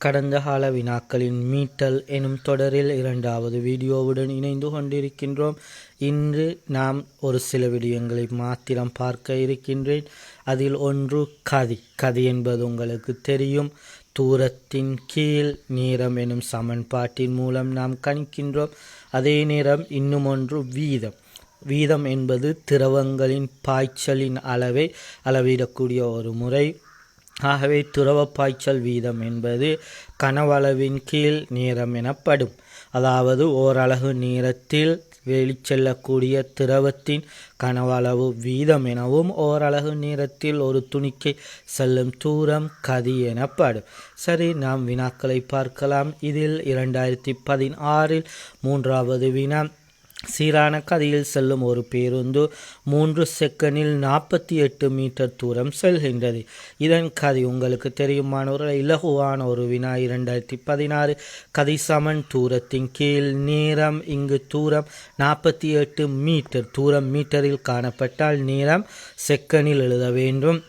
கடந்த கால வினாக்களின் மீட்டல் எனும் தொடரில் இரண்டாவது வீடியோவுடன் இணைந்து கொண்டிருக்கின்றோம். இன்று நாம் ஒரு சில விடயங்களை மாத்திரம் பார்க்க இருக்கின்றேன். அதில் ஒன்று கதி. கதி என்பது உங்களுக்கு தெரியும். தூரத்தின் கீழ் நேரம் எனும் சமன்பாட்டின் மூலம் நாம் கணிக்கின்றோம். அதே நேரம் இன்னும் ஒன்று வீதம். வீதம் என்பது திரவங்களின் பாய்ச்சலின் அளவை அளவிடக்கூடிய ஒரு முறை. ஆகவே துறவப்பாய்ச்சல் வீதம் என்பது கனவளவின் கீழ் நேரம் எனப்படும். அதாவது ஓரலகு நேரத்தில் வெளிச்செல்லக்கூடிய திரவத்தின் கனவளவு வீதம் எனவும் ஓரலகு நேரத்தில் ஒரு துணிக்கை செல்லும் தூரம் கதி எனப்படும். சரி நாம் வினாக்களை பார்க்கலாம். இதில் இரண்டாயிரத்தி பதினாறில் மூன்றாவது வினா சீரான கதையில் செல்லும் ஒரு பேருந்து மூன்று செகண்டில் நாற்பத்தி எட்டு மீட்டர் தூரம் செல்கின்றது. இதன் கதை உங்களுக்கு தெரியுமானவர்கள் இலகுவான ஒரு வினா. இரண்டாயிரத்தி பதினாறு கதை சமன் தூரத்தின் கீழ் நேரம் இங்கு தூரம் நாற்பத்தி எட்டு மீட்டர். தூரம் மீட்டரில் காணப்பட்டால் நேரம் செகண்டில் எழுத வேண்டும்.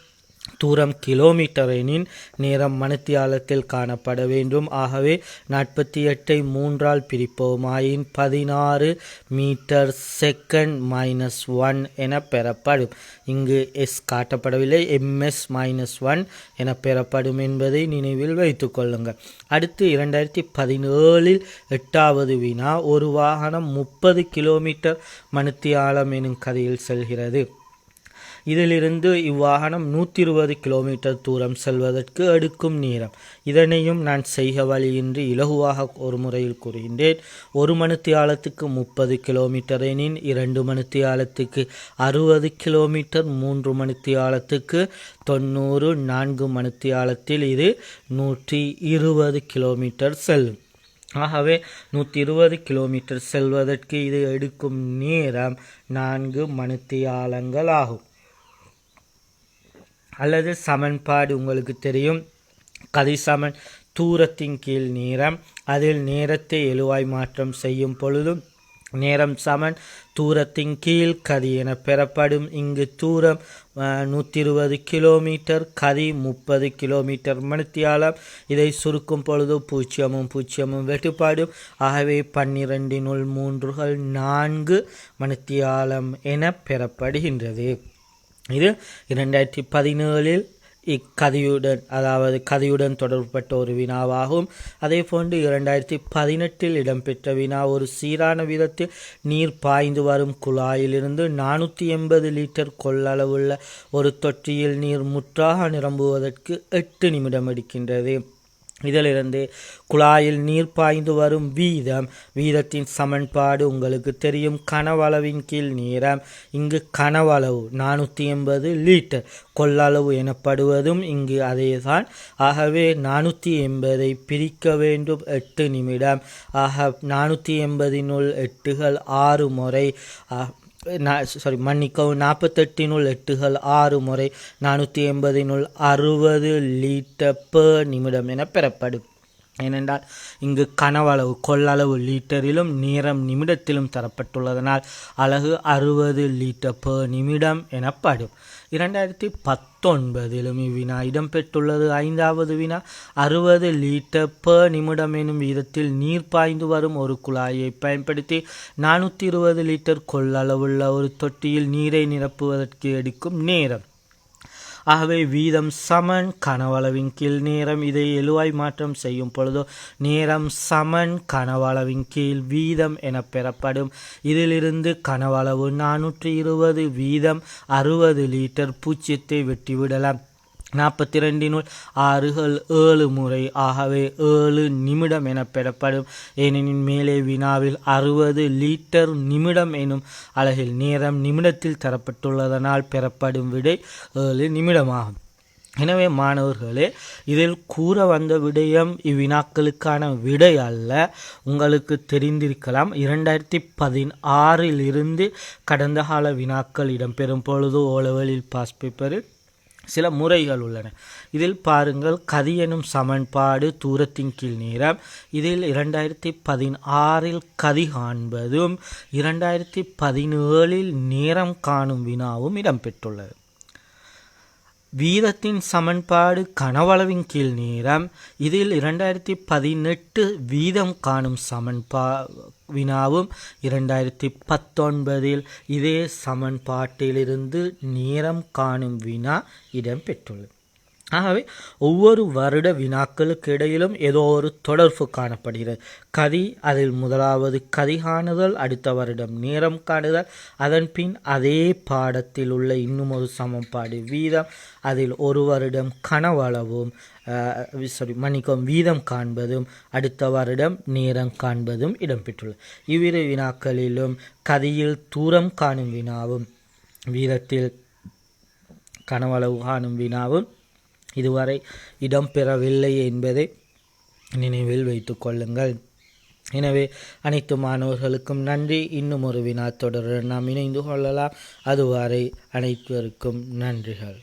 தூரம் கிலோமீட்டர் எனின் நேரம் மணித்தியாலத்தில் காணப்பட வேண்டும். ஆகவே நாற்பத்தி எட்டை மூன்றால் பிரிப்போம் ஆயின் பதினாறு மீட்டர் செகண்ட் மைனஸ் ஒன் என பெறப்படும். இங்கு எஸ் காட்டப்படவில்லை. எம்எஸ் மைனஸ் ஒன் என பெறப்படும் என்பதை நினைவில் வைத்துக் கொள்ளுங்கள். அடுத்து இரண்டாயிரத்தி பதினேழில் எட்டாவது வினா ஒரு வாகனம் முப்பது கிலோமீட்டர் மணித்தியாலம் எனும் கதையில் செல்கிறது. இதிலிருந்து இவ்வாகனம் நூற்றி இருபது கிலோமீட்டர் தூரம் செல்வதற்கு எடுக்கும் நேரம். இதனையும் நான் செய்க வழியின்றி இலகுவாக ஒரு முறையில் கூறுகின்றேன். ஒரு மணித்தியாலத்துக்கு முப்பது கிலோமீட்டர் எனின் இரண்டு மணித்தியாலத்துக்கு அறுபது கிலோமீட்டர் மூன்று மணித்தியாலத்துக்கு தொண்ணூறு நான்கு மணித்தியாலத்தில் இது நூற்றி இருபது கிலோமீட்டர் செல்லும். ஆகவே நூற்றி இருபது கிலோமீட்டர் செல்வதற்கு இது எடுக்கும் நேரம் நான்கு மணித்தியாலங்கள் ஆகும். அல்லது சமன்பாடு உங்களுக்கு தெரியும். கதை சமன் தூரத்தின் கீழ் நேரம். அதில் நேரத்தை எழுவாய் மாற்றம் செய்யும் பொழுதும் நேரம் சமன் தூரத்தின் கீழ் கதி என பெறப்படும். இங்கு தூரம் நூற்றி இருபது கிலோமீட்டர் கதி முப்பது கிலோமீட்டர். மணித்தியாலம் இதை சுருக்கும் பொழுது பூஜ்ஜியமும் பூஜ்ஜியமும் வெட்டுப்பாடும் ஆகவே பன்னிரண்டினுள் மூன்றுகள் நான்கு மணித்தியாலம் என பெறப்படுகின்றது. இது இரண்டாயிரத்தி பதினேழில் இக்கதையுடன் அதாவது கதையுடன் தொடர்புபட்ட ஒரு வினாவாகும். அதே போன்று இரண்டாயிரத்தி பதினெட்டில் இடம்பெற்ற வினா ஒரு சீரான விதத்தில் நீர் பாய்ந்து வரும் குழாயிலிருந்து நானூற்றி எண்பது லிட்டர் கொள்ளளவுள்ள ஒரு தொட்டியில் நீர் முற்றாக நிரம்புவதற்கு எட்டு நிமிடம் எடுக்கின்றது. இதிலிருந்து குழாயில் நீர் பாய்ந்து வரும் வீதம் வீதத்தின் சமன்பாடு உங்களுக்கு தெரியும். கனவளவின் கீழ் நீரம் இங்கு கனவளவு நானூற்றி எண்பது லீட்டர் கொள்ளளவு எனப்படுவதும் இங்கு அதேதான். ஆகவே நானூற்றி எண்பதை பிரிக்க வேண்டும் எட்டு நிமிடம். ஆக நானூற்றி எண்பதினுள் எட்டுகள் ஆறு முறை சாரி மன்னிக்கவும். நாற்பத்தெட்டினுள் எட்டுகள் ஆறு முறை நானூற்றி எண்பதினுள் அறுபது லீட்டர் per நிமிடம் என பெறப்படும். ஏனென்றால் இங்கு கனவளவு கொள்ளளவு லீட்டரிலும் நேரம் நிமிடத்திலும் தரப்பட்டுள்ளதனால் அலகு அறுபது லீட்டர் பெர் நிமிடம் எனப்படும். இரண்டாயிரத்தி பத்தொன்பதிலும் இவ்வினா இடம்பெற்றுள்ளது. ஐந்தாவது வினா அறுபது லிட்டர் பெர் நிமிடம் எனும் விதத்தில் நீர் பாய்ந்து வரும் ஒரு குழாயை பயன்படுத்தி நானூற்றி இருபது லிட்டர் கொள்ளளவுள்ள ஒரு தொட்டியில் நீரை நிரப்புவதற்கு எடுக்கும் நேரம். ஆகவே வீதம் சமன் கனவளவின் கீழ் நேரம். இதை எழுவாய் மாற்றம் செய்யும் பொழுதோ நேரம் சமன் கனவளவின் கீழ் வீதம் என பெறப்படும். இதிலிருந்து கனவளவு நானூற்றி இருபது வீதம் அறுபது லிட்டர் பூச்சியத்தை வெட்டிவிடலாம். நாற்பத்தி ரெண்டினுள் ஆறுகள் ஏழு முறை ஆகவே ஏழு நிமிடம் என பெறப்படும். ஏனெனின் மேலே வினாவில் அறுபது லீட்டர் நிமிடம் எனும் அழகில் நேரம் நிமிடத்தில் தரப்பட்டுள்ளதனால் பெறப்படும் விடை ஏழு நிமிடமாகும். எனவே மாணவர்களே இதில் கூற வந்த விடயம் இவ்வினாக்களுக்கான விடை அல்ல. உங்களுக்கு தெரிந்திருக்கலாம் இரண்டாயிரத்தி பதினாறில் இருந்து கடந்த கால வினாக்கள் இடம்பெறும் பொழுது ஓலவெளியில் பாஸ் பேப்பரில் சில முறைகள் உள்ளன. இதில் பாருங்கள் கதி எனும் சமன்பாடு தூரத்தின் கீழ் நேரம். இதில் இரண்டாயிரத்தி பதினாறில் கதி காண்பதும் இரண்டாயிரத்தி பதினேழில் நேரம் காணும் வினாவும் இடம்பெற்றுள்ளது. வீதத்தின் சமன்பாடு கனவளவின் கீழ் நேரம். இதில் இரண்டாயிரத்தி பதினெட்டு வீதம் காணும் சமன்பா வினாவும் இரண்டாயிரத்தி பத்தொன்பதில் இதே சமன்பாட்டிலிருந்து நேரம் காணும் வினா இடம்பெற்றுள்ளது. ஆகவே ஒவ்வொரு வருட வினாக்களுக்கு இடையிலும் ஏதோ ஒரு தொடர்பு காணப்படுகிறது. கதி அதில் முதலாவது கதி காணுதல் அடுத்த வருடம் நேரம் காணுதல். அதன் பின் அதே பாடத்தில் உள்ள இன்னும் ஒரு சமன்பாடு வீதம். அதில் ஒரு வருடம் கனவளவும் சாரி மன்னிக்கும் வீதம் காண்பதும் அடுத்த வருடம் நேரம் காண்பதும் இடம்பெற்றுள்ளது. இவ்விரு வினாக்களிலும் கதியில் தூரம் காணும் வினாவும் வீதத்தில் கனவளவு காணும் வினாவும் இதுவரை இடம்பெறவில்லை என்பதை நினைவில் வைத்து கொள்ளுங்கள். எனவே அனைத்து மாணவர்களுக்கும் நன்றி. இன்னும் ஒரு வினா தொடர நாம் இணைந்து கொள்ளலாம். அதுவரை அனைவருக்கும் நன்றிகள்.